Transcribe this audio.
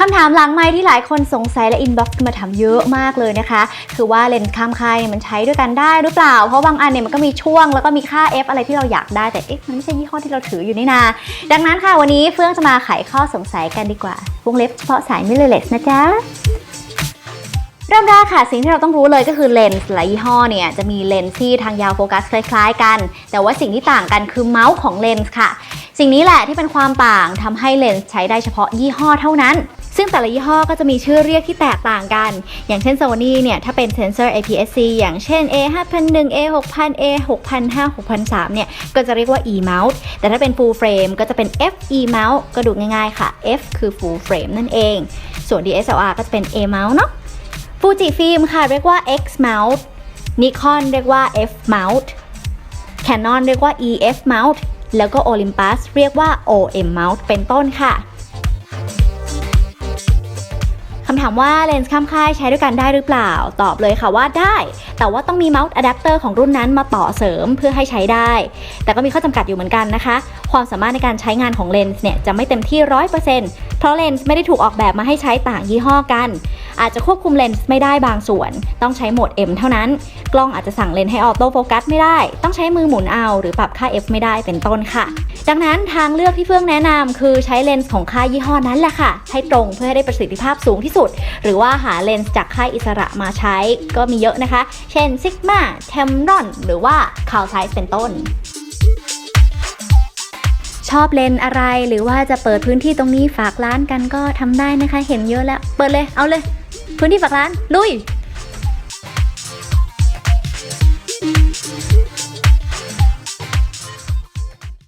คำถามหลังไม้ที่หลายคนสงสัยและอินบ็อกซ์มาถามเยอะมากเลยนะคะ คือว่าเลนส์ข้ามค่ายมันใช้ด้วยกันได้หรือเปล่า เพราะบางอันเนี่ยมันก็มีช่วงแล้วก็มีค่า f อะไรที่เราอยากได้แต่เอ๊ะมันไม่ใช่ยี่ห้อที่เราถืออยู่นี่นา ดังนั้นค่ะวันนี้เฟื่องจะมาไขข้อสงสัยกันดีกว่าวงเล็บเฉพาะสายมิเลเลสนะจ๊ะเริ่มแรกค่ะสิ่งที่เราต้องรู้เลยก็คือเลนส์หลายยี่ห้อเนี่ยจะมีเลนส์ที่ทางยาวโฟกัสคล้ายๆ กัน แต่ว่าสิ่งที่ต่างกันคือเมาส์ของเลนส์ค่ะ สิ่งนี้แหละที่เป็นความต่างทำให้เลนส์ใช้ได้เฉพาะยี่ห้อเท่านั้น ซึ่งแต่ละยี่ห้อก็จะมีชื่อเรียกที่แตกต่างกัน อย่างเช่น Sony เนี่ยถ้าเป็นเซนเซอร์ APS-C อย่างเช่น A 5001 A 6000 A 6005 6003เนี่ยก็จะเรียกว่า E mount แต่ถ้าเป็น full frame ก็จะเป็น FE mount ก็ดูง่ายๆค่ะ F คือ full frame นั่นเอง ส่วน DSLR ก็จะเป็น A mount เนาะฟูจิฟิล์มค่ะเรียกว่า X mount Nikon เรียกว่า F mount Canon เรียกว่า EF mount แล้วก็ Olympus เรียกว่า OM mount เป็นต้นค่ะ ถามว่าเลนส์ข้ามค่ายใช้ด้วยกันได้หรือเปล่า ตอบเลยค่ะว่าได้ แต่ว่าต้องมีเมาส์อะแดปเตอร์ของรุ่นนั้นมาต่อเสริมเพื่อให้ใช้ได้ แต่ก็มีข้อจำกัดอยู่เหมือนกันนะคะ ความสามารถในการใช้งานของเลนส์เนี่ยจะไม่เต็มที่ 100%เพราะเลนส์ไม่ได้ถูกออกแบบมาให้ใช้ต่างยี่ห้อกัน อาจจะควบคุมเลนส์ไม่ได้บางส่วน ต้องใช้โหมด M เท่านั้น กล้องอาจจะสั่งเลนส์ให้ออโต้โฟกัสไม่ได้ ต้องใช้มือหมุนเอา หรือปรับค่า f ไม่ได้เป็นต้นค่ะ ดังนั้นทางเลือกที่เฟื่องแนะนำคือใช้เลนส์ของค่ายยี่ห้อนั้นแหละค่ะ ให้ตรงเพื่อให้ได้ประสิทธิภาพสูงที่สุด หรือว่าหาเลนส์จากค่ายอิสระมาใช้ ก็มีเยอะนะคะ เช่น Sigma Tamron หรือว่า c a l s i z e เป็นต้นชอบเลนส์อะไรหรือว่าจะเปิดพื้นที่ตรงนี้ฝากร้านกันก็ทำได้นะคะ เห็นเยอะแล้ว เปิดเลยเอาเลย พื้นที่ฝากร้าน ลุย